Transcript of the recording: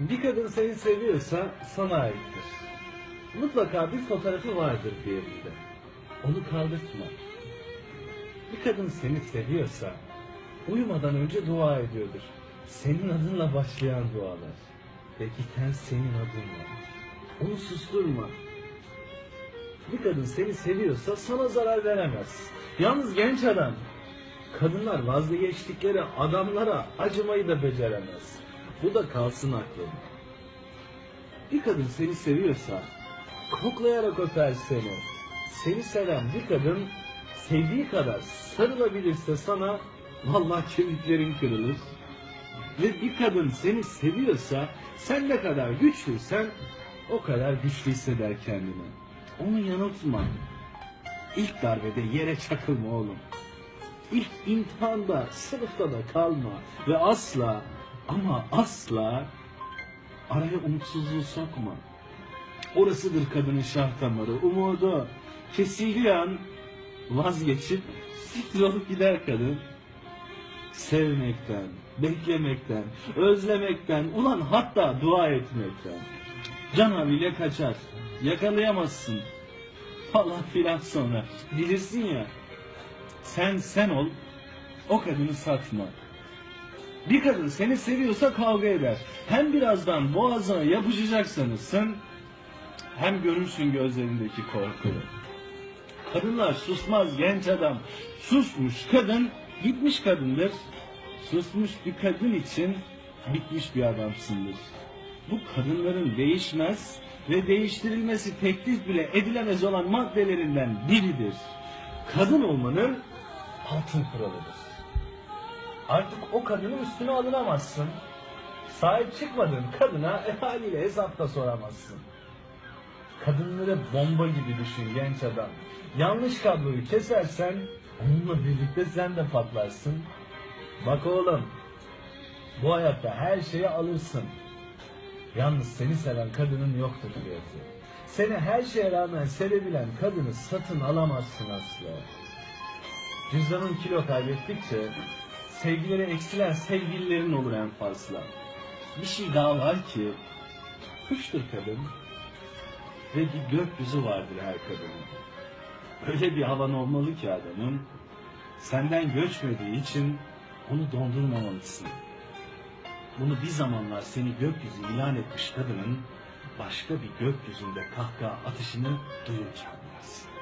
Bir kadın seni seviyorsa sana aittir. Mutlaka bir fotoğrafı vardır bir. Onu kaldırtma. Bir kadın seni seviyorsa uyumadan önce dua ediyordur. Senin adınla başlayan dualar. Ve biten senin adınla. Onu susturma. Bir kadın seni seviyorsa sana zarar veremez. Yalnız genç adam, kadınlar vazgeçtikleri adamlara acımayı da beceremez. Bu da kalsın aklında. Bir kadın seni seviyorsa koklayarak öper seni. Seni seven bir kadın sevdiği kadar sarılabilirse sana vallahi kemiklerin kırılır. Ve bir kadın seni seviyorsa sen ne kadar güçlüysen o kadar güçlü hisseder kendini. Onu yanıltma. İlk darbede yere çakılma oğlum. İlk imtihanda, sınıfta da kalma. Ve asla ama asla araya umutsuzluğu sokma. Orasıdır kadının şah damarı, umudu. Kesildiği an vazgeçip siktir olup gider kadın. Sevmekten, beklemekten, özlemekten, ulan hatta dua etmekten. Can havliyle kaçar. Yakalayamazsın. Falan filan sonra. Bilirsin ya. Sen sen ol. O kadını satma. Bir kadın seni seviyorsa kavga eder. Hem birazdan boğazına yapışacak sanırsın. Hem görürsün gözlerindeki korkuyu. Kadınlar susmaz genç adam. Susmuş kadın gitmiş kadındır. Susmuş bir kadın için bitmiş bir adamsındır. Bu kadınların değişmez ve değiştirilmesi teklif bile edilemez olan maddelerinden biridir. Kadın olmanın altın kuralıdır. Artık o kadının üstüne alınamazsın. Sahip çıkmadığın kadına e, haliyle hesap da soramazsın. Kadınları bomba gibi düşün genç adam. Yanlış kabloyu kesersen onunla birlikte sen de patlarsın. Bak oğlum bu hayatta her şeyi alırsın. Yalnız seni seven kadının yoktur fiyatı. Seni her şeye rağmen sevebilen kadını satın alamazsın asla. Cüzdanın kilo kaybettikçe sevgileri eksilen sevgililerin olur en fazla. Bir şey daha var ki kuştur kadın ve bir gökyüzü vardır her kadının. Öyle bir havan olmalı ki adamın senden göçmediği için onu dondurmamalısın. Bunu bir zamanlar seni gökyüzü ilan etmiş kadının başka bir gökyüzünde kahkaha atışını duyunca anlarsın.